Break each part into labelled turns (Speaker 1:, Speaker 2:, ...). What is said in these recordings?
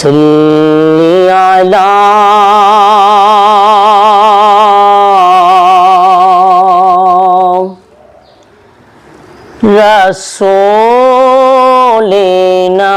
Speaker 1: صل على رسولنا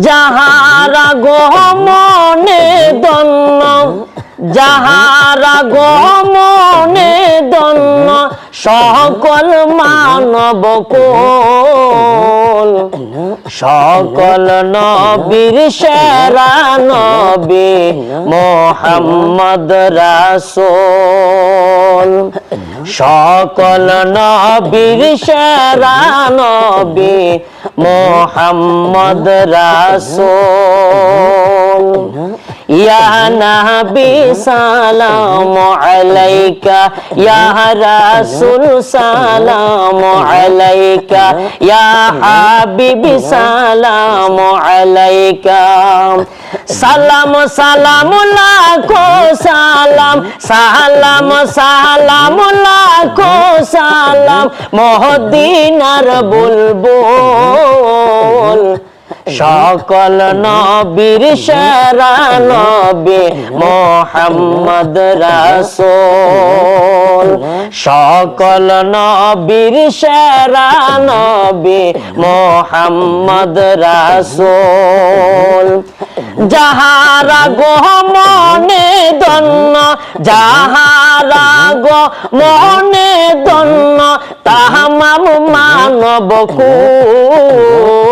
Speaker 1: যাহারা গমনে দন্ন, যাহারা গমনে দন্ন, সকল মানব কোল। সকল নবীর সেরা নবী মোহাম্মদ রাসূল। সকল নবীর সেরা নবী মোহাম্মদ রাসূল। ইয়া নবী সালাম আলাইকা ইয়া রাসূল সালাম আলাইকা ইয়া হাবিবি সালাম আলাইকা। সালাম সালাম লাখো সালাম সালাম সালাম লাখো সালাম মহদিনার বুলবুল। সকল নবীর সেরা নবী মোহাম্মদ রাসূল। সকল নবীর সেরা নবী মোহাম্মদ রাসূল। যাহারা গমনে দন্ন যাহারা গমনে দন্ন তাহামাম মানব কুল।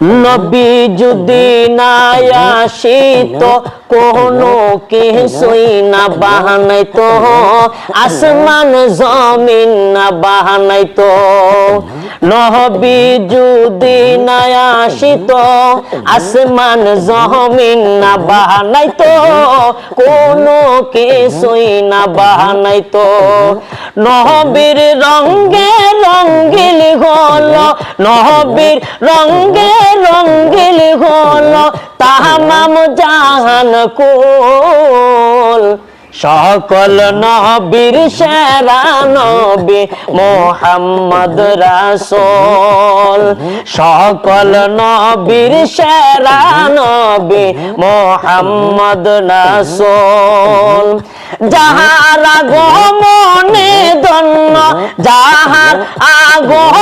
Speaker 1: নবী যদি না আসিত, কোনো কিছুই না বাহানাইতো। আসমান, জমিন না বাহানাইতো। নবী যদি না আসিত, আসমান, জমিন না বাহানাইতো। কোনো কিছুই না বাহানাইতো। নহবীর রঙ্গে রঙ্গিল হলো নহবীর রঙ্গে রঙ্গিল হলো তাহামাম জাহান কুল। সকল নবীর সেরা নবী মোহাম্মদ রাসূল। সকল নবীর সেরা নবী মোহাম্মদ রাসূল। যাহার আগমনে দন্ন যাহার আগমনে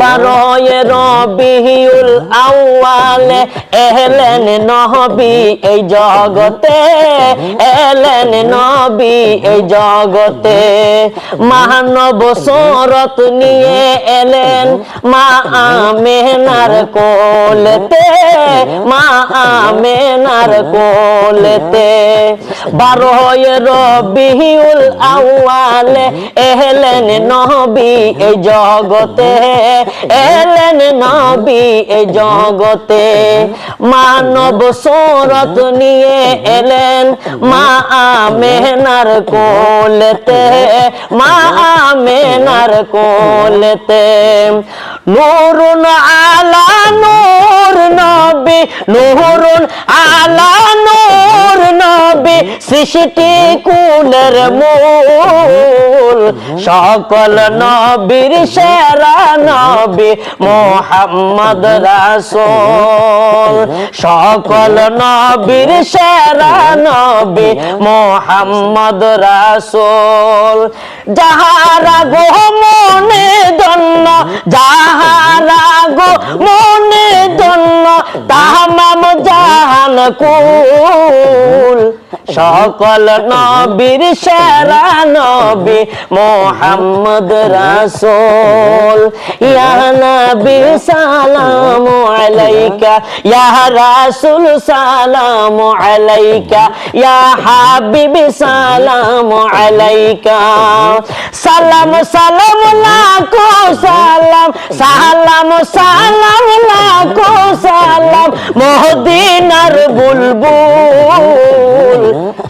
Speaker 1: বারোয় রবিউল আউয়ালে এলেন নবী এই জগতে, এলেন নবী এই জগতে। মানব সরত নিয়ে এলেন মা আমেনার কোলেতে, মা আমেনার কোলেতে। বারোয় রবিউল আউয়ালে এলেন নবী এই জগতে এলেন নবী এই জগতে। মানব সরত নিয়ে এলেন মা আমেনার কোলেতে। মা আমেনার কোলেতে। নূরুন আলা নূর নবী, নূরুন আলা নবী সৃষ্টি কুলের মূল। সকল নবীর সেরা নবী মোহাম্মদ রাসূল। সকল নবীর সেরা নবী মোহাম্মদ রাসূল। যাহারা গো মনে দন্ন যাহারা গো মনে দন্ন তাহামাম জাহান কুল। সকল নবীর সেরা নবী মোহাম্মদ রাসূল। ইয়া নবী সালামু আলাইকা, ইয়া রাসূল সালামু আলাইকা, ইয়া হাবিবি সালামু আলাইকা। সালাম সালাম, লাখো সালাম সালাম সালাম, লাখো সালাম। মদিনার বুলবুল